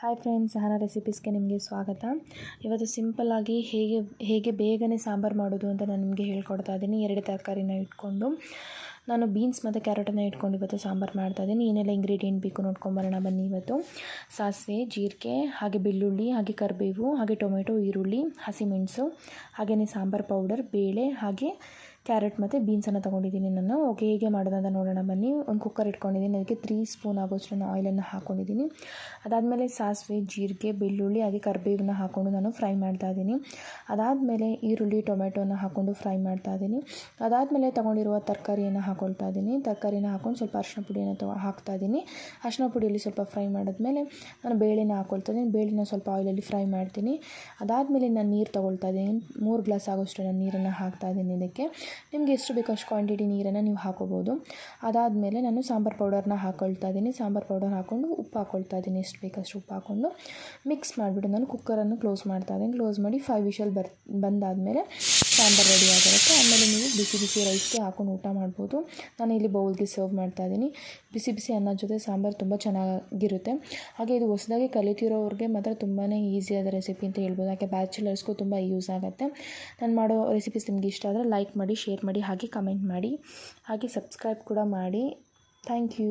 Hi friends ಸಹನ ರೆಸಿಪೀಸ್ಗೆ ನಿಮಗೆ ಸ್ವಾಗತ. ಇವತ್ತು ಸಿಂಪಲ್ಲಾಗಿ ಹೇಗೆ ಹೇಗೆ ಬೇಗನೆ ಸಾಂಬಾರು ಮಾಡೋದು ಅಂತ ನಾನು ನಿಮಗೆ ಹೇಳ್ಕೊಡ್ತಾ ಇದ್ದೀನಿ. ಎರಡು ತರಕಾರಿನ ಇಟ್ಕೊಂಡು, ನಾನು ಬೀನ್ಸ್ ಮತ್ತು ಕ್ಯಾರೆಟನ್ನು ಇಟ್ಕೊಂಡು ಇವತ್ತು ಸಾಂಬಾರು ಮಾಡ್ತಾ ಇದ್ದೀನಿ. ಏನೆಲ್ಲ ಇಂಗ್ರೀಡಿಯೆಂಟ್ ಬೇಕು ನೋಡ್ಕೊಂಬರೋಣ ಬನ್ನಿ ಇವತ್ತು. ಸಾಸಿವೆ, ಜೀರಿಗೆ, ಹಾಗೆ ಬೆಳ್ಳುಳ್ಳಿ, ಹಾಗೆ ಕರಿಬೇವು, ಹಾಗೆ ಟೊಮೆಟೊ, ಈರುಳ್ಳಿ ಹಸಿಮೆಣಸು ಹಾಗೆಯೇ ಸಾಂಬಾರು ಪೌಡರ್ ಬೇಳೆ, ಹಾಗೆ ಕ್ಯಾರೆಟ್ ಮತ್ತು ಬೀನ್ಸನ್ನು ತೊಗೊಂಡಿದ್ದೀನಿ ನಾನು. ಓಕೆ, ಹೇಗೆ ಮಾಡೋದಂತ ನೋಡೋಣ ಬನ್ನಿ. ಒಂದು ಕುಕ್ಕರ್ ಇಟ್ಕೊಂಡಿದ್ದೀನಿ. ಅದಕ್ಕೆ ತ್ರೀ ಸ್ಪೂನ್ ಆಗೋಷ್ಟು ನಾನು ಆಯಿಲನ್ನು ಹಾಕ್ಕೊಂಡಿದ್ದೀನಿ ಅದಾದಮೇಲೆ ಸಾಸಿವೆ, ಜೀರಿಗೆ, ಬೆಳ್ಳುಳ್ಳಿ, ಹಾಗೆ ಕರ್ಬೇವನ್ನ ಹಾಕ್ಕೊಂಡು ನಾನು ಫ್ರೈ ಮಾಡ್ತಾ ಇದ್ದೀನಿ. ಅದಾದಮೇಲೆ ಈರುಳ್ಳಿ ಟೊಮೆಟೊನ ಹಾಕ್ಕೊಂಡು ಫ್ರೈ ಮಾಡ್ತಾ ಇದ್ದೀನಿ. ಅದಾದಮೇಲೆ ತೊಗೊಂಡಿರುವ ತರಕಾರಿಯನ್ನು ಹಾಕ್ಕೊಳ್ತಾ ಇದ್ದೀನಿ. ತರಕಾರಿನ ಹಾಕ್ಕೊಂಡು ಸ್ವಲ್ಪ ಅರಿಶಿನ ಪುಡಿಯನ್ನು ತೊ ಹಾಕ್ತಾ ಇದ್ದೀನಿ. ಅರಿಶಿನ ಪುಡಿಯಲ್ಲಿ ಸ್ವಲ್ಪ ಫ್ರೈ ಮಾಡಿದ್ಮೇಲೆ ನಾನು ಬೇಳೆನ ಹಾಕ್ಕೊಳ್ತಾ ಇದ್ದೀನಿ. ಬೇಳೆನ ಸ್ವಲ್ಪ ಆಯಿಲಲ್ಲಿ ಫ್ರೈ ಮಾಡ್ತೀನಿ. ಅದಾದಮೇಲೆ ನಾನು ನೀರು ತೊಗೊಳ್ತಾ ಇದ್ದೀನಿ. ಮೂರು ಗ್ಲಾಸ್ ಆಗೋಷ್ಟು ನಾನು ನೀರನ್ನು ಹಾಕ್ತಾ ಇದ್ದೀನಿ ಇದಕ್ಕೆ. ನಿಮಗೆ ಎಷ್ಟು ಬೇಕೋ ಅಷ್ಟು ಕ್ವಾಂಟಿಟಿ ನೀರನ್ನು ನೀವು ಹಾಕೋಬೋದು. ಅದಾದಮೇಲೆ ನಾನು ಸಾಂಬಾರು ಪೌಡರ್ನ ಹಾಕ್ಕೊಳ್ತಾ ಇದ್ದೀನಿ. ಸಾಂಬಾರು ಪೌಡರ್ ಹಾಕ್ಕೊಂಡು ಉಪ್ಪು ಹಾಕ್ಕೊಳ್ತಾ ಇದ್ದೀನಿ. ಎಷ್ಟು ಬೇಕಷ್ಟು ಉಪ್ಪು ಹಾಕ್ಕೊಂಡು ಮಿಕ್ಸ್ ಮಾಡಿಬಿಟ್ಟು ನಾನು ಕುಕ್ಕರನ್ನು ಕ್ಲೋಸ್ ಮಾಡ್ತಾ ಇದ್ದೀನಿ. ಕ್ಲೋಸ್ ಮಾಡಿ ಫೈವ್ ವಿಷಲ್ ಬರ್, ಬಂದಾದಮೇಲೆ ಸಾಂಬಾರು ರೆಡಿ ಆಗಿರುತ್ತೆ. ಆಮೇಲೆ ನೀವು ಬಿಸಿ ಬಿಸಿ ರೈಸ್ಗೆ ಹಾಕೊಂಡು ಊಟ ಮಾಡ್ಬೋದು. ನಾನು ಇಲ್ಲಿ ಬೌಲ್ಗೆ ಸರ್ವ್ ಮಾಡ್ತಾ ಇದ್ದೀನಿ. ಬಿಸಿ ಬಿಸಿ ಅನ್ನ ಜೊತೆ ಸಾಂಬಾರು ತುಂಬ ಚೆನ್ನಾಗಿರುತ್ತೆ. ಹಾಗೆ ಇದು ಹೊಸದಾಗಿ ಕಲಿತಿರೋರಿಗೆ ಮಾತ್ರ ತುಂಬಾ ಈಸಿಯಾದ ರೆಸಿಪಿ ಅಂತ ಹೇಳ್ಬೋದು. ಯಾಕೆ ಬ್ಯಾಚುಲರ್ಸ್ಗೂ ತುಂಬ ಯೂಸ್ ಆಗುತ್ತೆ. ನಾನು ಮಾಡೋ ರೆಸಿಪೀಸ್ ನಿಮ್ಗೆ ಇಷ್ಟ ಆದರೆ ಲೈಕ್ ಮಾಡಿ ಶೇರ್ ಮಾಡಿ, ಹಾಗೆ ಕಮೆಂಟ್ ಮಾಡಿ. ಹಾಗೆ ಸಬ್ಸ್ಕ್ರೈಬ್ ಕೂಡ ಮಾಡಿ. Thank you